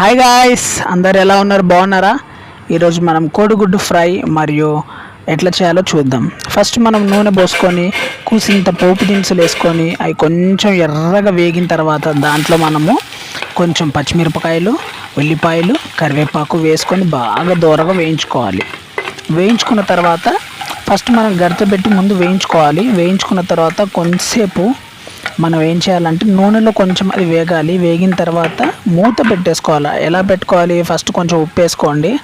Hi guys అందరు ఎలా ఉన్నారు? బాగున్నారా? ఈరోజు మనం కోడిగుడ్డు ఫ్రై మరియు ఎట్లా చేయాలో చూద్దాం. ఫస్ట్ మనం నూనె పోసుకొని కూసింత పోపు దినుసులు వేసుకొని అవి కొంచెం ఎర్రగా వేగిన తర్వాత దాంట్లో మనము కొంచెం పచ్చిమిరపకాయలు ఉల్లిపాయలు కరివేపాకు వేసుకొని బాగా దూరగా వేయించుకోవాలి. వేయించుకున్న తర్వాత ఫస్ట్ మనం గరిటె పెట్టి ముందు వేయించుకోవాలి. వేయించుకున్న తర్వాత కొంతసేపు మనం ఏం చేయాలంటే నూనెలో కొంచెం అది వేగాలి. వేగిన తర్వాత మూత పెట్టేసుకోవాలి. ఎలా పెట్టుకోవాలి? ఫస్ట్ కొంచెం ఉప్పు వేసుకోండి.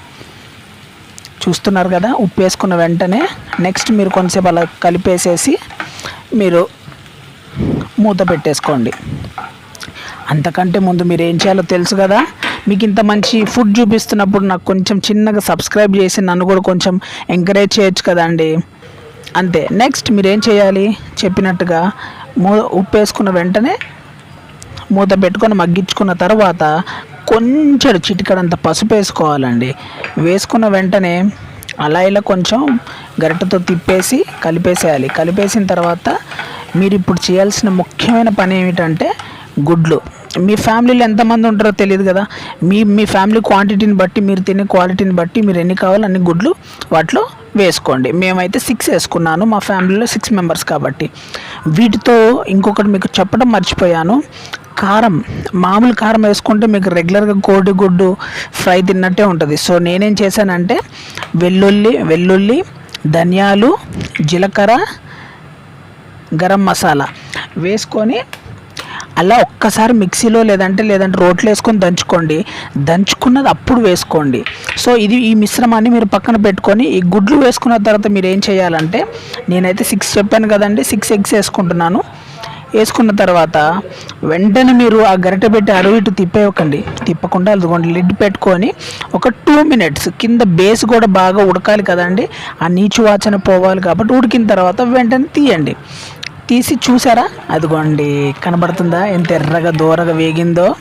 చూస్తున్నారు కదా? ఉప్పు వేసుకున్న వెంటనే నెక్స్ట్ మీరు కొంచెంసేపు అలా కలిపేసేసి మీరు మూత పెట్టేసుకోండి. అంతకంటే ముందు మీరు ఏం చేయాలో తెలుసు కదా? మీకు ఇంత మంచి ఫుడ్ చూపిస్తున్నప్పుడు నాకు కొంచెం చిన్నగా సబ్స్క్రైబ్ చేసి నన్ను కూడా కొంచెం ఎంకరేజ్ చేయొచ్చు కదండి. అంతే. నెక్స్ట్ మీరు ఏం చేయాలి? చెప్పినట్టుగా మూత ఉప్పు వేసుకున్న వెంటనే మూత పెట్టుకొని మగ్గించుకున్న తర్వాత కొంచెం చిటికడంత పసుపు వేసుకోవాలండి వేసుకున్న వెంటనే అలా ఇలా కొంచెం గరిటెతో తిప్పేసి కలిపేసేయాలి. కలిపేసిన తర్వాత మీరు ఇప్పుడు చేయాల్సిన ముఖ్యమైన పని ఏమిటంటే గుడ్లు. మీ ఫ్యామిలీలో ఎంతమంది ఉంటారో తెలియదు కదా. మీ మీ ఫ్యామిలీ క్వాంటిటీని బట్టి మీరు తినే క్వాలిటీని బట్టి మీరు ఎన్ని కావాలో అన్ని గుడ్లు వాటిలో వేసుకోండి. మేమైతే సిక్స్ వేసుకున్నాను మా ఫ్యామిలీలో సిక్స్ మెంబర్స్ కాబట్టి. వీటితో ఇంకొకటి మీకు చెప్పడం మర్చిపోయాను. కారం మామూలు కారం వేసుకుంటే మీకు రెగ్యులర్గా కోడిగుడ్డు ఫ్రై తిన్నట్టే ఉంటుంది. సో నేనేం చేశానంటే వెల్లుల్లి వెల్లుల్లి ధనియాలు జీలకర్ర గరం మసాలా వేసుకొని అలా ఒక్కసారి మిక్సీలో లేదంటే లేదంటే రోట్లో వేసుకొని దంచుకోండి. దంచుకున్నది అప్పుడు వేసుకోండి. సో ఇది ఈ మిశ్రమాన్ని మీరు పక్కన పెట్టుకొని ఈ గుడ్లు వేసుకున్న తర్వాత మీరు ఏం చేయాలంటే నేనైతే సిక్స్ చెప్పాను కదండి సిక్స్ ఎగ్స్ వేసుకుంటున్నాను. వేసుకున్న తర్వాత వెంటనే మీరు ఆ గరిటె పెట్టి అరు ఇటు తిప్పేయకండి. తిప్పకుండా అదిగోండి లిడ్ పెట్టుకొని ఒక టూ మినిట్స్ కింద బేస్ కూడా బాగా ఉడకాలి కదండి. ఆ నీచు వాచన పోవాలి కాబట్టి ఉడికిన తర్వాత వెంటనే తీయండి. తీసి చూసారా? అదిగోండి కనబడుతుందా? ఎంత ఎర్రగా దూరగా వేగిందో.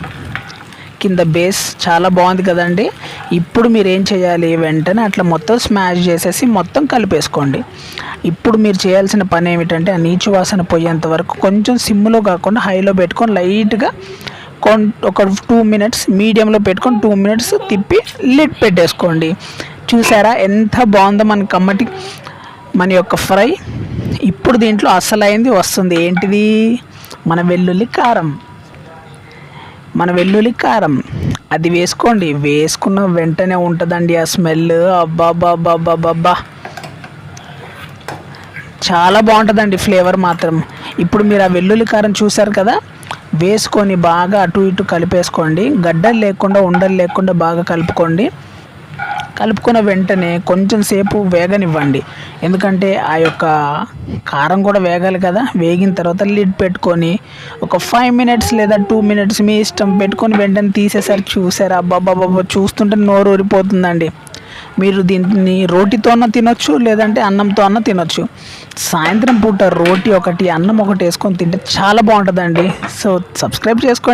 కింద బేస్ చాలా బాగుంది కదండి. ఇప్పుడు మీరు ఏం చేయాలి? వెంటనే అట్లా మొత్తం స్మాష్ చేసేసి మొత్తం కలిపేసుకోండి. ఇప్పుడు మీరు చేయాల్సిన పని ఏమిటంటే ఆ నీచు వాసన పోయేంత వరకు కొంచెం సిమ్లో కాకుండా హైలో పెట్టుకొని లైట్గా కొన్ ఒక టూ మినిట్స్ మీడియంలో పెట్టుకొని టూ మినిట్స్ తిప్పి లిడ్ పెట్టేసుకోండి. చూసారా? ఎంత బాగుందో మన కమ్మటి మన యొక్క ఫ్రై ఇప్పుడు దీంట్లో అసలైంది వస్తుంది. ఏంటిది? మన వెల్లుల్లి కారం. మన వెల్లుల్లి కారం. అది వేసుకోండి. వేసుకున్న వెంటనే ఉంటుందండి ఆ స్మెల్. అబ్బా చాలా బాగుంటుందండి ఫ్లేవర్ మాత్రం. ఇప్పుడు మీరు ఆ వెల్లుల్లి కారం చూసారు కదా? వేసుకొని బాగా అటు ఇటు కలిపేసుకోండి. గడ్డలు లేకుండా ఉండలు లేకుండా బాగా కలుపుకోండి. కలుపుకున్న వెంటనే కొంచెం సేపు వేగనివ్వండి. ఎందుకంటే ఆ యొక్క కారం కూడా వేగాలి కదా. వేగిన తర్వాత లిడ్ పెట్టుకొని ఒక ఫైవ్ మినిట్స్ లేదా టూ మినిట్స్ మీ ఇష్టం పెట్టుకొని వెంటనే తీసేసరికి చూసారా? అబ్బాబ్బాబ్బా చూస్తుంటే నోరు ఊరిపోతుందండి. మీరు దీన్ని రోటీతోన తినొచ్చు లేదంటే అన్నంతో అన్న తినొచ్చు. సాయంత్రం పూట రోటీ ఒకటి అన్నం ఒకటి వేసుకొని తింటే చాలా బాగుంటుందండి. సో సబ్స్క్రైబ్ చేసుకోండి.